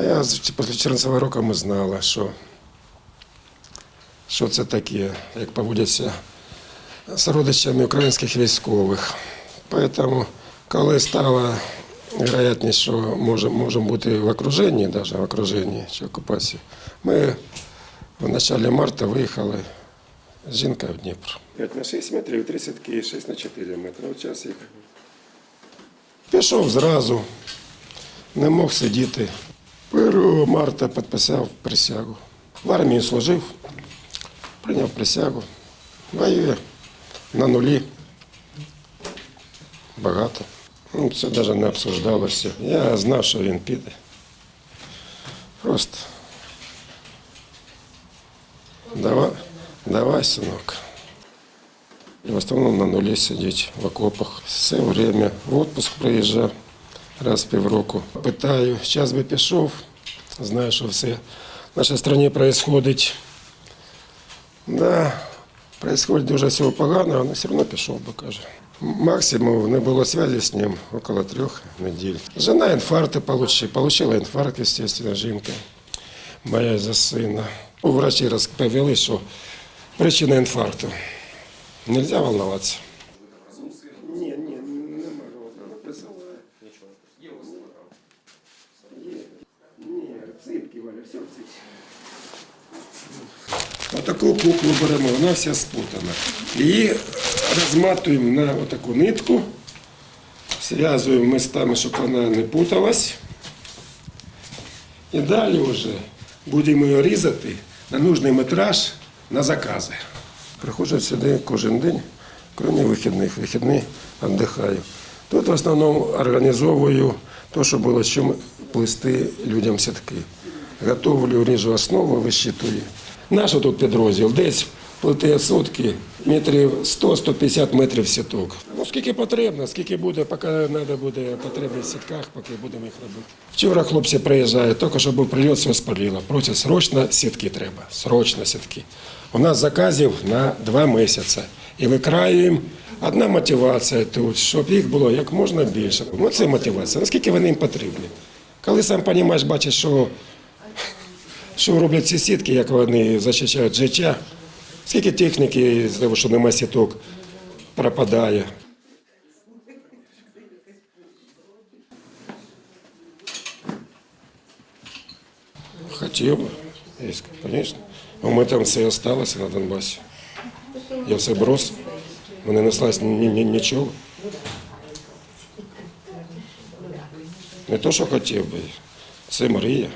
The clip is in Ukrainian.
А я після 14 року ми знали, що, що це таке, як поводяться з родичами українських військових. Тому, коли стало вероятність, що можемо можем бути в окруженні, навіть в окруженні чи окупації, ми в початку марта виїхали з жінкою в Дніпро. 5 на 6 метрів, 3 сітки, 6 на 4 метри. От час їх. Пішов зразу, не мог сидіти. 1 марта підписав присягу. В армії служив, прийняв присягу. Воює на нулі. Багато. Ну, це навіть не обсуждалося. Я знав, що він піде. Просто давай, давай, синок. І в основному на нулі сидіть в окопах. Все время в отпуск приїжджав Раз в півроку. Питаю, час би пішов, знаю, що все в нашій країні відбувається. Да, происходит дуже всього поганого, але все одно пішов би, каже. Максимум не було зв'язку з ним около трьох неділь. Жена інфаркт получила, получила інфаркт, естественно, жінка моя за сина. У врачі розповіли, що причина інфаркту. Нельзя волноваться. Отаку куклу беремо, вона вся спутана. Її розматуємо на отаку нитку, зв'язуємо местами, щоб вона не путалась. І далі вже будемо її різати на нужний метраж на закази. Приходжу сюди кожен день, крім вихідних. Вихідні віддихаю. Тут в основному організовую те, що було з чим плести людям сітки. Готовлю, ріжу основу, вищитую. Наш тут підрозділ десь плете сутки, метрів 100-150 метрів сіток. Ну, скільки потрібно, скільки буде, поки треба буде потрібно в сітках, поки будемо їх робити. Вчора хлопці приїжджають, тільки що був прильот, все спалило. Просять, срочно сітки треба, срочно сітки. У нас заказів на два місяці. І викраюємо. Одна мотивація тут, щоб їх було як можна більше. Ну, це мотивація. Наскільки вони їм потрібні? Коли сам розумієш, бачиш, що що роблять ці сітки, як вони захищають життя, скільки техніки з того, що немає сіток, пропадає. Хотів звісно. У мене там все залишилося на Донбасі. Я все бросив, мене не ні, нічого. Не то, що хотів би, це мрія.